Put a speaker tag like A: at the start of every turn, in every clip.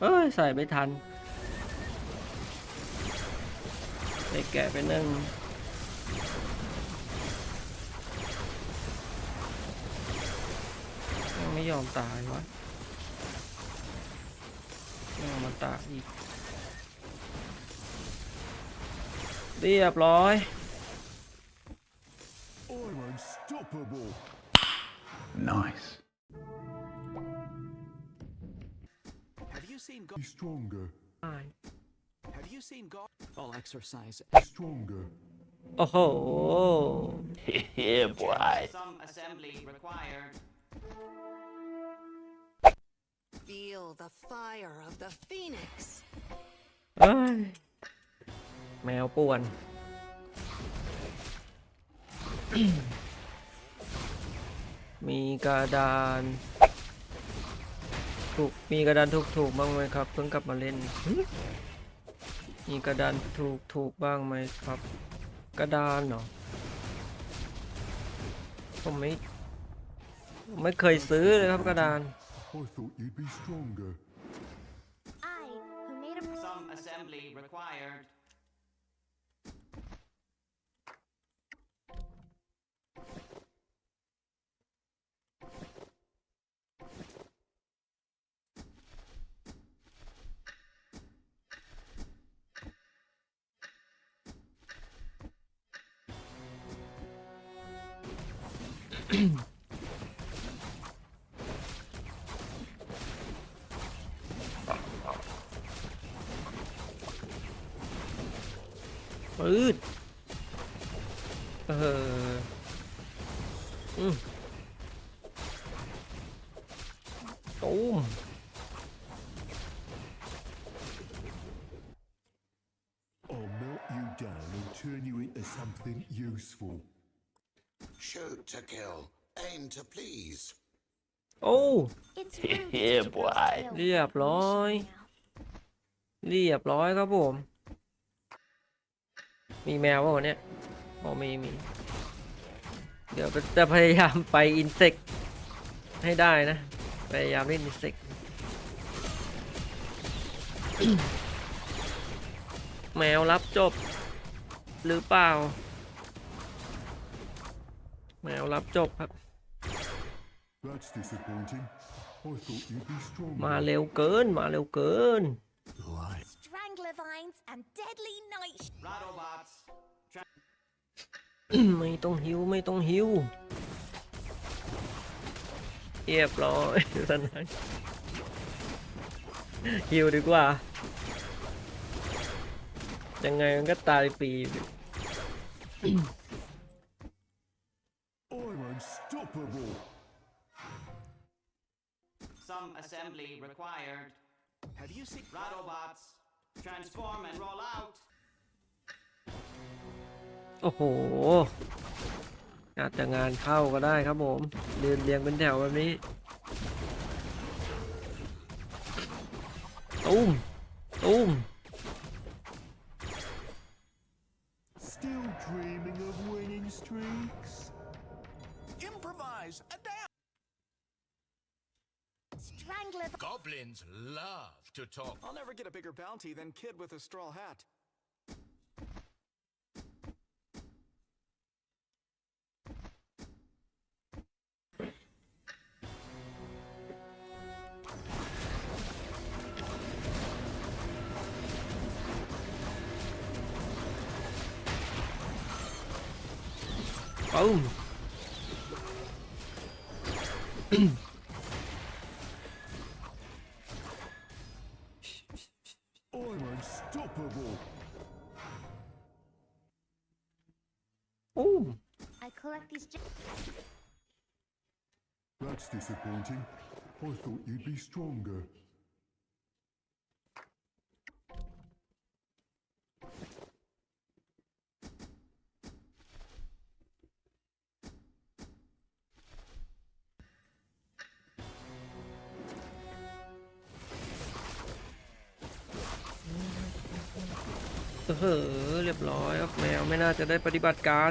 A: เอ้ย ใส่ไม่ทันไปแกะไปนึ่งยังไม่ยอมตายวะยังมาตากอีก เรียบร้อย
B: I'm unstoppable.
C: Nice.
D: God?
B: Be stronger.
D: Have you seen God? I'll exercise.
B: Be stronger.
A: โอ้โห
C: yeah, boy.
E: Some assembly required.
F: Feel the fire of the phoenix.
A: เอ้ย แมวป่วน มีกระดาน ถูกมีกระดานถูกถูกบ้างไหมครับเพิ่งกลับมาเล่น มีกระดานถูกถูกบ้างไหมครับ กระดานเหรอผมไม่ไม่เคยซื้อเลยครับกระดาน
B: I thought you'd be stronger.
G: I, who made a
E: Some assembly required.
A: ปืดเอออืม ยบร้อย เรียบร้อยครับผม มีแมวป่ะวันเนี้ยอ๋อมีมี เดี๋ยวจะพยายามไปอินเสกให้ได้นะ พยายามเล่นอินเสกแมวรับจบ หรือเปล่า แมวรับจบครับ
B: That's disappointing. I thought you'd be
A: มา
B: stronger.
A: เร็วเกินมาเร็วเกิน
B: Right.
G: Strangler vines and deadly night.
E: Rattlebots. Tra-
A: ไม่ต้องหิวไม่ต้องหิวเรียบร้อยท่านนายหิวดีกว่า ยังไงมันก็ตายฟรี
B: I'm unstoppable.
E: Some assembly required.
D: Have you seen?
E: Rattlebots. Transform and roll out.
A: โอ้โห อาจจะงานเข้าก็ได้ครับผมเรียนเรียงเป็นแถวแบบนี้ตุ้มตุ้ม
H: Goblins love to talk.
D: I'll never get a bigger bounty than kid with a straw hat.
A: ปึ้
G: oh.
B: That's disappointing. I thought you'd be stronger.
A: เออเรียบร้อยครับแมวไม่น่าจะได้ปฏิบัติการ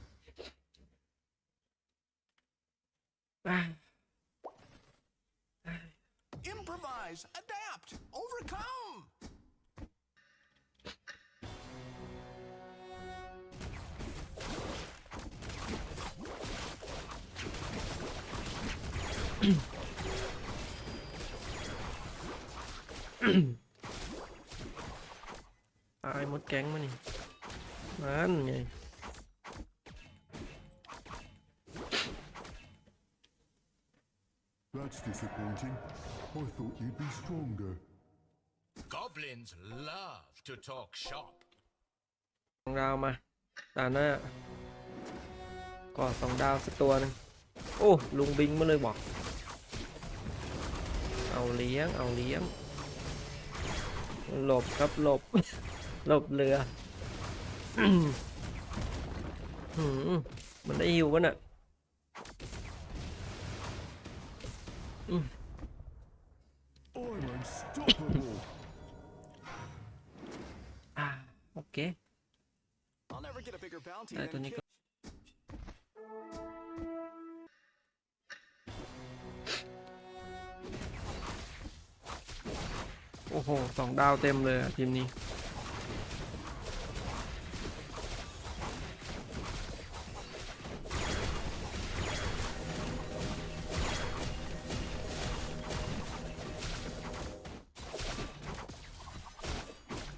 B: you'd be stronger.
C: Goblins love to talk shop.
A: สองดาวมาตาหน้าก่อสองดาวสักตัวหนึงโอ้ลุงบิงมาเลยบอก เอาเลี้ยงเอาเลี้ยง หลบครับหลบ หลบเรือหืมมันได้หิววะน่ะ
B: I'm unstoppable.
A: อ่าโอเค
D: I'll never get a bigger bounty
A: ได้ตัว
D: than
A: นี้
D: a
A: ก็
D: kid.
A: โอ้โหสองดาวเต็มเลยอะทีมนี้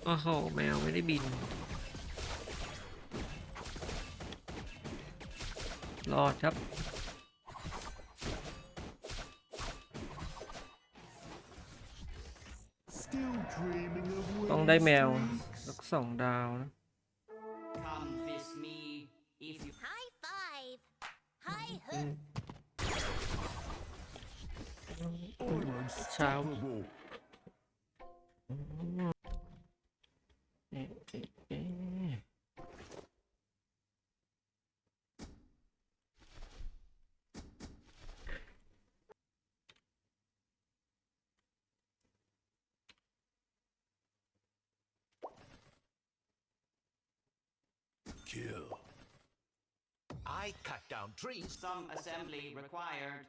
A: โอ้โห แมวไม่ได้บิน รอดครับ
B: Still dreaming of
A: ต้อง
B: winning
A: ได้แมว
B: streaks?
A: สักสองดาวนะ
E: Come
C: Kill. I cut down trees.
E: some assembly required.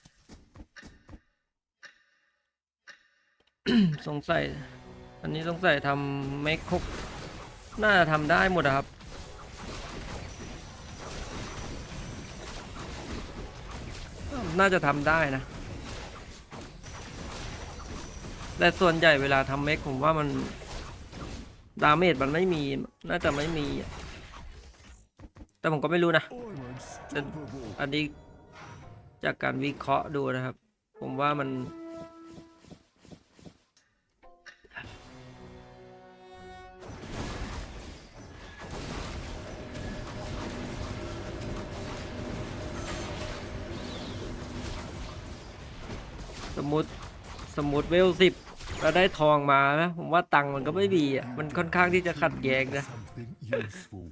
A: สงสัย อันนี้สงสัยทำเมคคุกน่าจะทำได้หมดครับน่าจะทำได้นะ แต่ส่วนใหญ่เวลาทำเมคผมว่ามัน ดาเมจมันไม่มี น่าจะไม่มี แต่ผมก็ไม่รู้นะ อันนี้จากการวิเคราะห์ดูนะครับ ผมว่ามัน มมติสมมติเวลสิบเราได้ทองมานะผมว่าตังค์มันก็ไม่มีอะมันค่อนข้างที่จะขัดแย้งนะ
B: Something useful.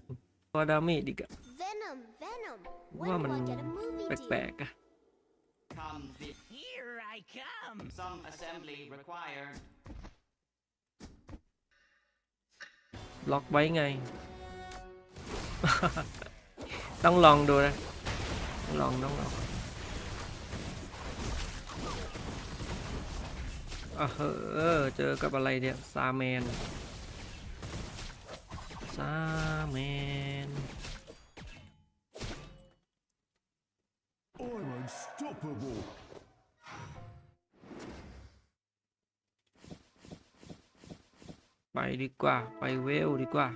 A: เพราะดาเมจอีกอะ
G: Venom, venom.
A: ว่า
G: When
A: มัน
G: will I get a movie
A: แปล
G: deal?
A: กๆอะ
E: Come with Here I come. Some assembly required.
A: ล็อกไว้ไง ต้องลองดูนะต้องลองต้องลอง อะเออเจอกับอะไรเนี่ย ซาแมน ซาแมนไปดีกว่า ไปเวลดีกว่า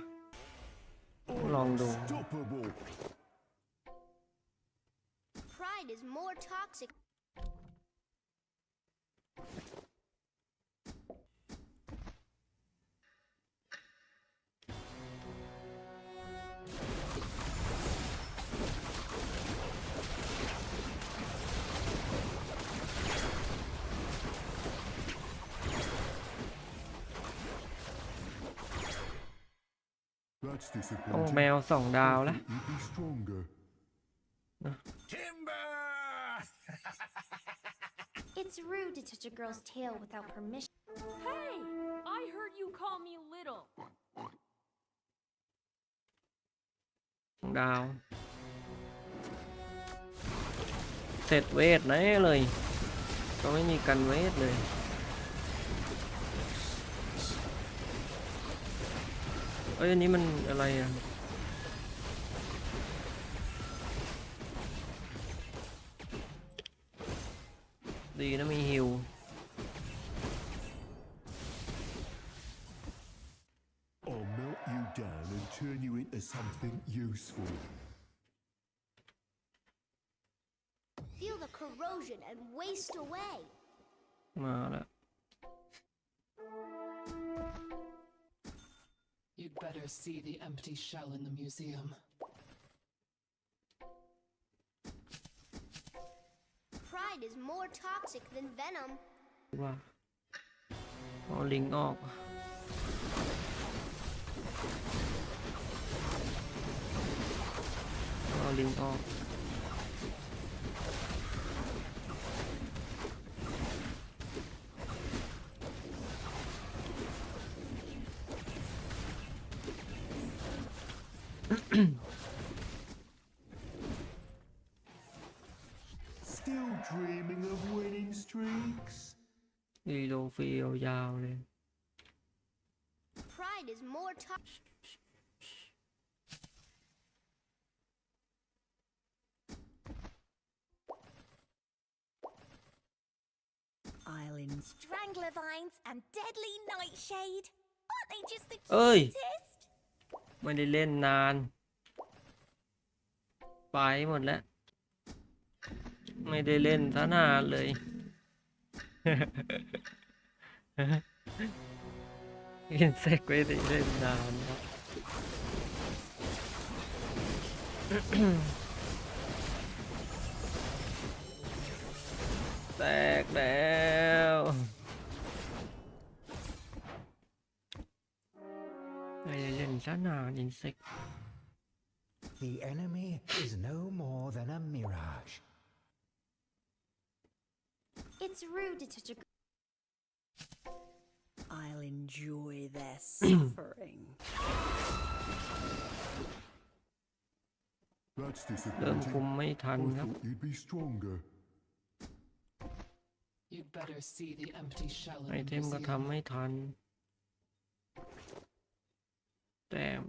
A: ลองดู แมวสองดาวแล้ว
B: You'd be stronger.
C: Timber!
I: It's rude to touch a girl's tail without permission.
J: Hey! I heard you call me little.
A: สองดาว เสร็จเวทแน่เลย ก็ไม่มีกันเวทเลยเอ้ยอันนี้มันอะไรอะ ดีนะมีฮิว
B: I'll melt you down and turn you into something useful.
G: Feel the corrosion and waste away.
A: มาแล้ว
J: You'd better see the empty shell in the museum.
G: Pride is more toxic than venom.
A: ว่าเอาลิงออก เอาลิงออก
G: Is more toxic.
F: Islands.
G: Strangler vines and deadly nightshade. Aren't they just the
A: Ơi.
G: cutest?
A: ไม่ได้เล่นนานไป หมดแล้วไม่ได้เล่นซะนานเลยอินเสกไม่ได้เล่นนานครับแตกแล้วไม่ได้เล่นซะนานอินเสก
K: The enemy is no more than a mirage.
I: It's rude to touch a girl.
F: I'll enjoy their suffering.
B: That's
A: เริ่มคุม
B: disappointing.
A: ไม่ทัน
B: I
A: ครับ
B: thought you'd be stronger.
J: You'd better see the empty shell
A: ไอ
J: in
A: เท
J: the
A: มก็
J: museum.
A: ทำไม่ทัน แต้ม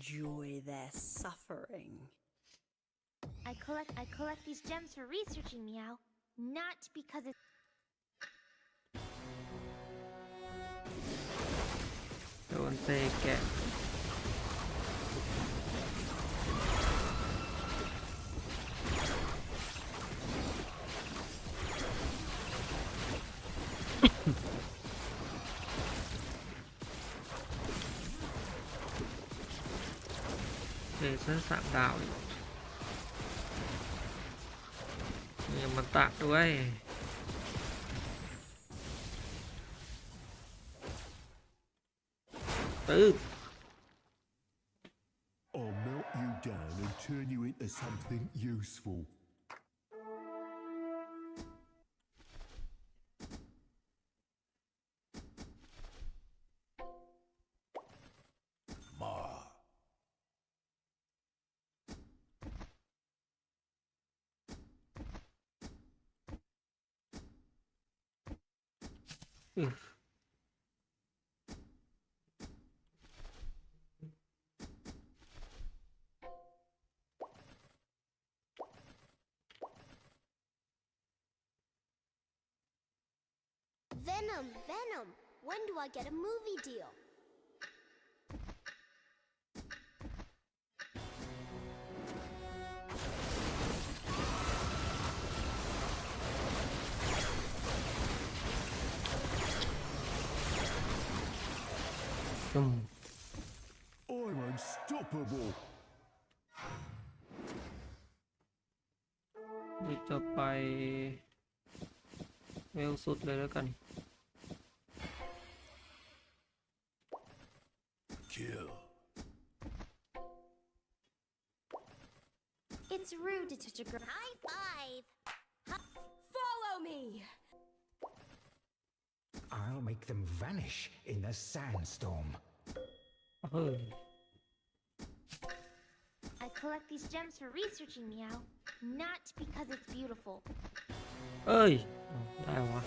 F: enjoy their suffering.
I: I collect I collect these gems for researching, Meow. Not because it's
A: Don't take it. เซแกะเลเซอร์สามดาวอีกมีมันตะด้วยตึก
I: Venom, Venom. When do I get a movie deal?
A: เดี๋ยวจะไป เวลสุดเลยแล้วกัน
B: Kill.
I: It's rude to touch a girl. High five.
J: Follow me!
K: I'll make them vanish in the sandstorm.
A: เฮ้ย
I: I collect these gems for researching Meow, not because it's beautiful.
A: เอ้ยอ้าวได้วะ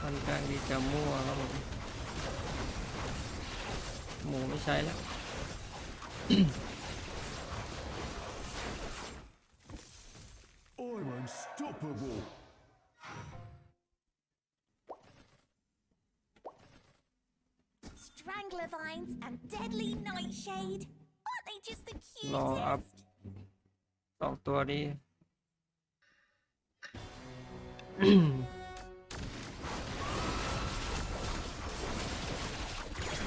A: ค่อนข้างที่จะมั่วครับผมหมูไม่ใช้แล้ว
G: Strangler vines and deadly nightshade. Aren't they just the
A: รออัพ
G: cutest?
A: สองตัวนี้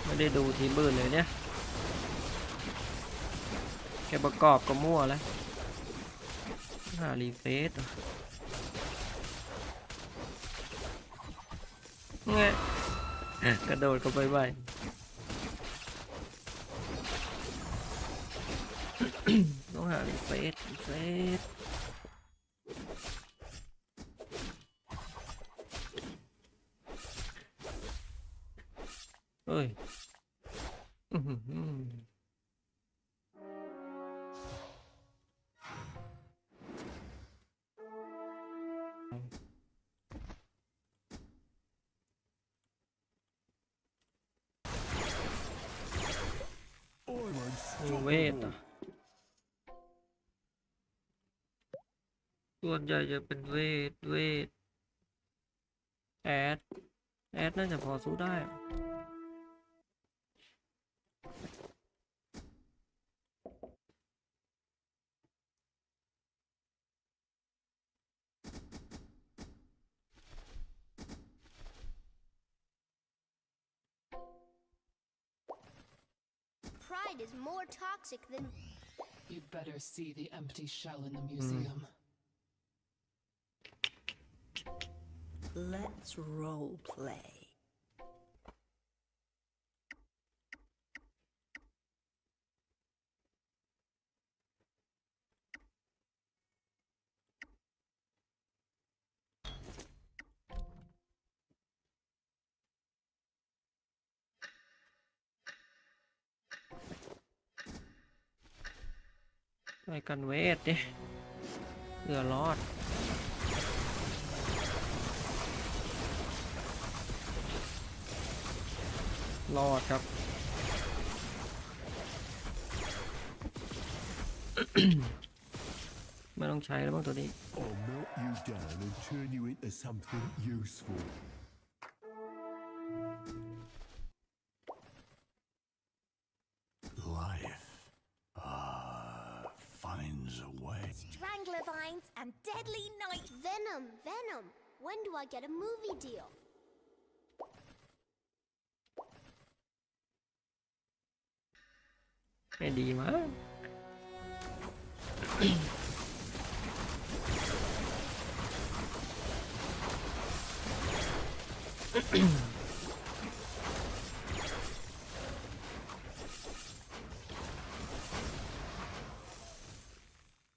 A: ไม่ได้ดูทีมอื่นเลยเนี่ยแกประกอบก็มั่วแล้ว หารีเฟซเหรอแงะกระโดดก็ไปไปต้อ หารีเฟซรีเฟซ วนใหญ่จะเป็นเวท เวท แอด แอดน่าจะพอสู้ได้อะ
I: Pride is more toxic than
J: You'd better see the empty shell in the museum.
F: Let's role play.
A: Mày ช่วยกันเวทดิเพื่อรอด รอดครับ ไม่ต้องใช้แล้วบ้างตัวนี้
B: I'll melt you down and turn you into something useful. Life ah finds a way.
G: Strangler vines and deadly night.
I: Venom, Venom. When do I get a movie deal?
A: ไม่ดีมั้ง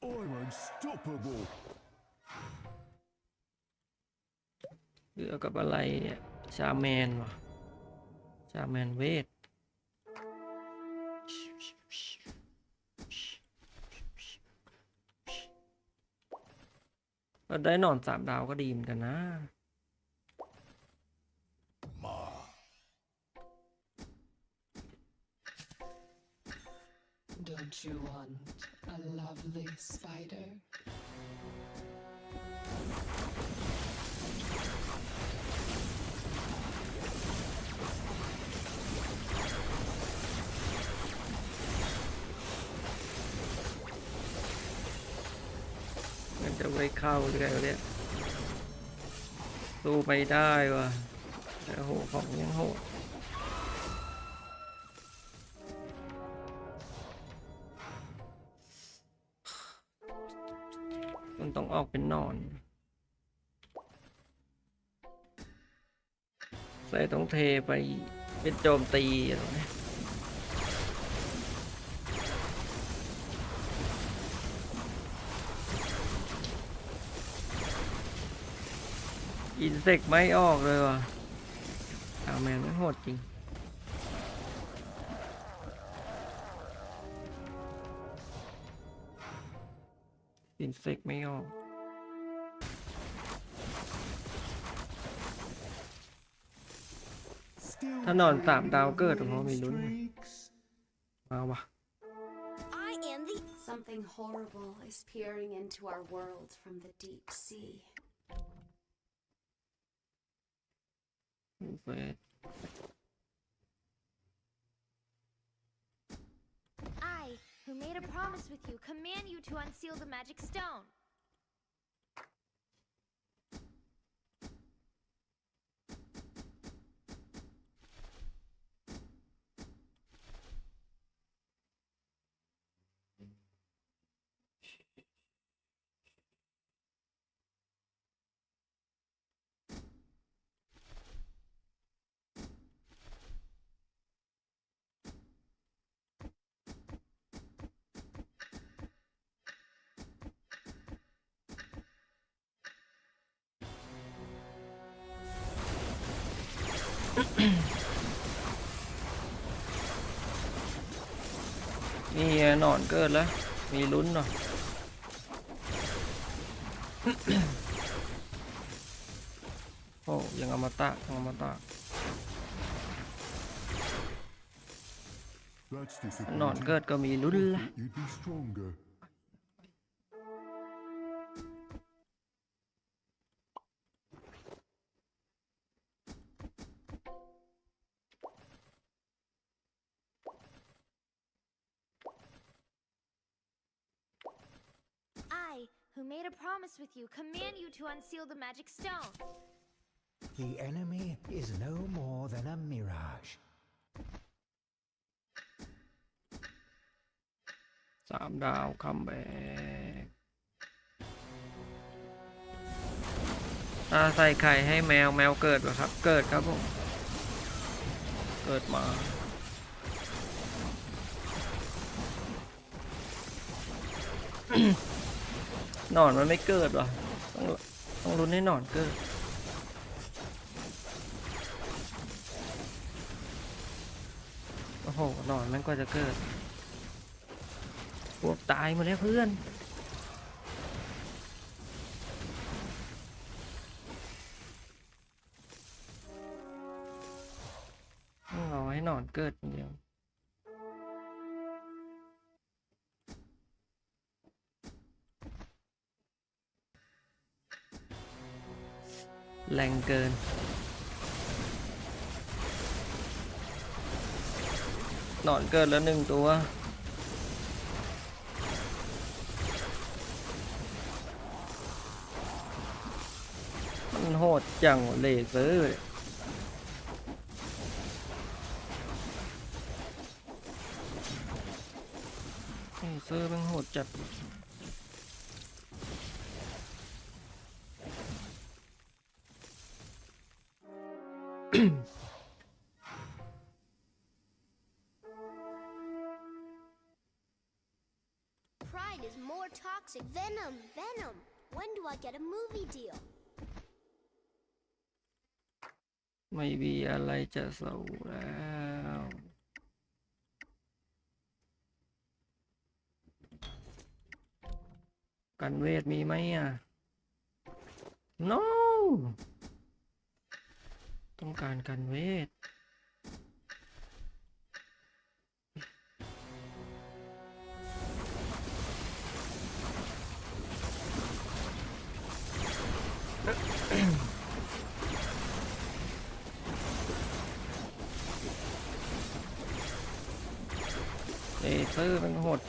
B: I'm unstoppable.
A: เกี่ยวกับอะไรเนี่ยชาแมนวะชาแมนเวท เราได้นอนสามดาวก็ดีเหมือนกันนะ
J: Don't you want a lovely spider?
A: เข้าหรือไงวะเนี่ยสู้ไปได้ว่ะแต่โหของยังโหดมันต้องออกเป็นนอน ใส่ต้องเทไปเป็นโจมตีอะไรเนี่ย อินเสกไม่ออกเลยว่ะอาแมนไม่โหดจริง อินเสกไม่ออก
B: Still
A: ถ้านอนสามดาวเกิด
B: dreaming,
A: ผมว่ามีลุ้น
B: streaks?
A: มาวะ
G: I am the.
I: Something horrible is peering into our world from the deep sea. I, who made a promise with you, command you to unseal the magic stone.
A: นี่นอนเกิดแล้ว มีลุ้นหน่อยโอ้ยังอมตะยังอมตะนอนเกิดก็มีลุ้นละ
I: promise with you, command you to unseal the magic stone.
K: The enemy is no more than a mirage.
A: สามดาวคัมแบ็กตาใส่ไข่ให้แมวแมวเกิดวะครับ เกิดครับผม เกิดมา หนอนมันไม่เกิดวะต้องต้องรุ้นให้หนอนเกิดโอ้โหหนอนมันก็จะเกิดพวกตายหมดแล้วเพื่อนต้องรอให้หนอนเกิดเดียว แรงเกิน หนอนเกิดแล้วหนึ่งตัว มันโหดจังเลเซอร์เลเซอร์มันโหดจัด
G: toxic. Venom, Venom. When do I get a movie deal?
A: ไม่มีอะไรจะสู้แล้วกันเวทมีไหมอะ no ต้องการการเวท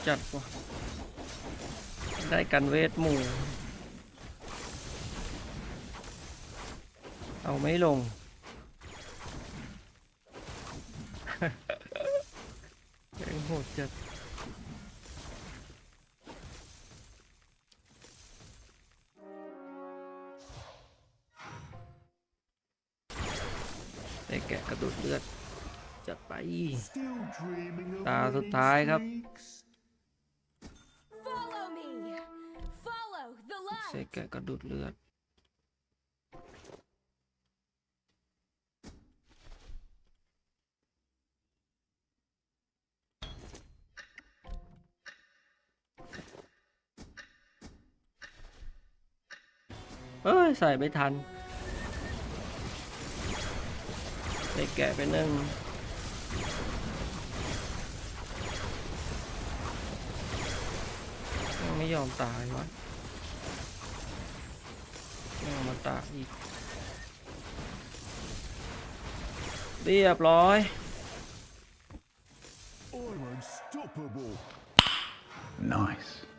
A: จัดว่ะ ได้กันเวทหมู่ เอาไม่ลงแม่งโหดจัดได้แกะกระดูดเลือด จัดไป
B: Still dreaming of
A: ตา
B: winning
A: สุดท้ายครับ เสกแกะกระดูดเลือด เอ้ย ใส่ไม่ทันเสกแกะไปหนึ่งยังไม่ยอมตายวะ ยังเอามาตากอีก เรียบร้อย
B: I'm unstoppable.
K: Nice.